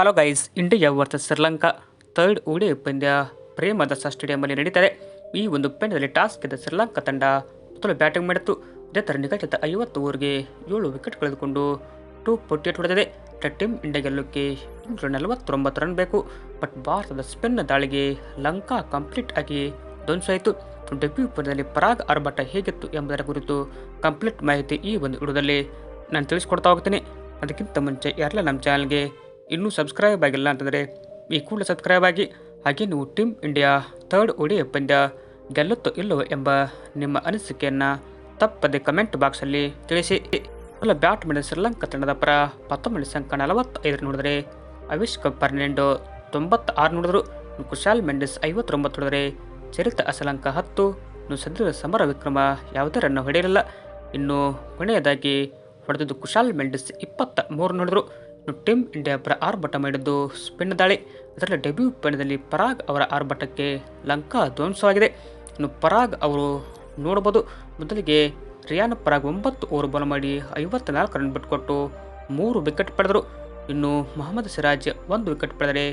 Hello guys India versus Sri Lanka third ODI ಪಂದ್ಯ ಪ್ರೇಮದಾಸ ಸ್ಟೇಡಿಯಂನಲ್ಲಿ ನಡೀತಾರೆ ಈ ಒಂದು ಪಂದ್ಯದಲ್ಲಿ ಟಾಸ್ ಗೆದ್ದ ಶ್ರೀಲಂಕಾ ತಂಡ ಮೊದಲು ಬ್ಯಾಟಿಂಗ್ ಮಾಡಿತ್ತು. ಇದೇ ಥರ ನಿಗದಿತ ಐವತ್ತು ಓವರ್ಗೆ ಏಳು ವಿಕೆಟ್ ಕಳೆದುಕೊಂಡು ಟೂ ಫೋರ್ಟಿ ಏಟ್ ಹೊಡೆದಿದೆ. ಟೀಮ್ ಇಂಡಿಯಾ ಗೆಲ್ಲೋಕ್ಕೆ ಇನ್ನೂರ ನಲವತ್ತೊಂಬತ್ತು ರನ್ ಬೇಕು. ಬಟ್ ಭಾರತದ ಸ್ಪಿನ್ ದಾಳಿಗೆ ಲಂಕಾ ಕಂಪ್ಲೀಟ್ ಆಗಿ ಧ್ವಂಸಾಯಿತು ಡೆಬ್ಯೂ ಪಂದ್ಯದಲ್ಲಿ ಪರಾಗ್ ಆರ್ಭಟ ಹೇಗಿತ್ತು ಎಂಬುದರ ಕುರಿತು ಕಂಪ್ಲೀಟ್ ಮಾಹಿತಿ ಈ ಒಂದು ವಿಡಿಯೋದಲ್ಲಿ ನಾನು ತಿಳಿಸ್ಕೊಡ್ತಾ ಹೋಗ್ತೀನಿ. ಅದಕ್ಕಿಂತ ಮುಂಚೆ ಯಾರೆಲ್ಲ ನಮ್ಮ ಚಾನಲ್ಗೆ ಇನ್ನೂ ಸಬ್ಸ್ಕ್ರೈಬ್ ಆಗಿಲ್ಲ ಅಂತಂದರೆ ಈ ಕೂಡ ಸಬ್ಸ್ಕ್ರೈಬ್ ಆಗಿ. ಹಾಗೆ ನೀವು ಟೀಮ್ ಇಂಡಿಯಾ ಥರ್ಡ್ ಒಡಿ ಪಂದ್ಯ ಗೆಲ್ಲುತ್ತೋ ಇಲ್ಲವೋ ಎಂಬ ನಿಮ್ಮ ಅನಿಸಿಕೆಯನ್ನು ತಪ್ಪದೆ ಕಮೆಂಟ್ ಬಾಕ್ಸಲ್ಲಿ ತಿಳಿಸಿ. ಮೊದಲ ಬ್ಯಾಟ್ ಮಾಡಿದ ಶ್ರೀಲಂಕಾ ತಂಡದ ಪರ ಪತ್ತೊಂಬತ್ತು ಸಂಖ್ಯೆ ನಲವತ್ತೈದರ ನೋಡಿದರೆ ಕಪ್ ಪರ್ನೆಂಡು ತೊಂಬತ್ತಾರು ನೋಡಿದ್ರು ಕುಶಾಲ್ ಮೆಂಡಿಸ್ ಐವತ್ತೊಂಬತ್ತು ನೋಡಿದರೆ ಚರಿತ ಅಸಲಂಕ ಹತ್ತು ಇನ್ನು ಸದ್ಯದ ಸಮರ ವಿಕ್ರಮ ಯಾವುದೇ ರನ್ನು ಹೊಡೆಯಲಿಲ್ಲ. ಇನ್ನು ಕೊನೆಯದಾಗಿ ಹೊಡೆದಿದ್ದು ಕುಶಾಲ್ ಮೆಂಡಿಸ್ ಇಪ್ಪತ್ತ ಮೂರು ನೋಡಿದ್ರು ಟೀಮ್ ಇಂಡಿಯಾ ಪರ ಆರ್ಭಟ ಮಾಡಿದ್ದು ಸ್ಪಿನ್ ದಾಳಿ. ಅದರಲ್ಲಿ ಡೆಬ್ಯೂ ಪಂದ್ಯದಲ್ಲಿ ಪರಾಗ್ ಅವರ ಆರ್ಭಟಕ್ಕೆ ಲಂಕಾ ಧ್ವಂಸವಾಗಿದೆ. ಇನ್ನು ಪರಾಗ್ ಅವರು ನೋಡಬಹುದು. ಮೊದಲಿಗೆ ರಿಯಾನ್ ಪರಾಗ್ ಒಂಬತ್ತು ಓವರ್ ಬಾಲ್ ಮಾಡಿ ಐವತ್ತ ನಾಲ್ಕು ರನ್ ಬಿಟ್ಕೊಟ್ಟು ಮೂರು ವಿಕೆಟ್ ಪಡೆದರು. ಇನ್ನು ಮೊಹಮ್ಮದ್ ಸಿರಾಜ್ ಒಂದು ವಿಕೆಟ್ ಪಡೆದರೆ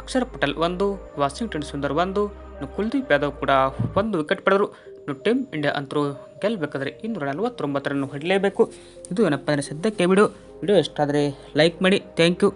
ಅಕ್ಷರ್ ಪಟೇಲ್ ಒಂದು, ವಾಷಿಂಗ್ಟನ್ ಸುಂದರ್ ಒಂದು, ಇನ್ನು ಕುಲ್ದೀಪ್ ಯಾದವ್ ಕೂಡ ಒಂದು ವಿಕೆಟ್ ಪಡೆದರು. ಇನ್ನು ಟೀಮ್ ಇಂಡಿಯಾ ಅಂತರೂ ಗೆಲ್ಲಬೇಕಾದ್ರೆ ಇನ್ನೂರ ನಲವತ್ತೊಂಬತ್ತರನ್ನು ಹೊಡಲೇಬೇಕು. ಇದು ಏನಪ್ಪ ಅಂದರೆ ಸದ್ಯಕ್ಕೆ ಬಿಡು ವಿಡಿಯೋ ಇಷ್ಟ ಆದರೆ ಲೈಕ್ ಮಾಡಿ. Thank you.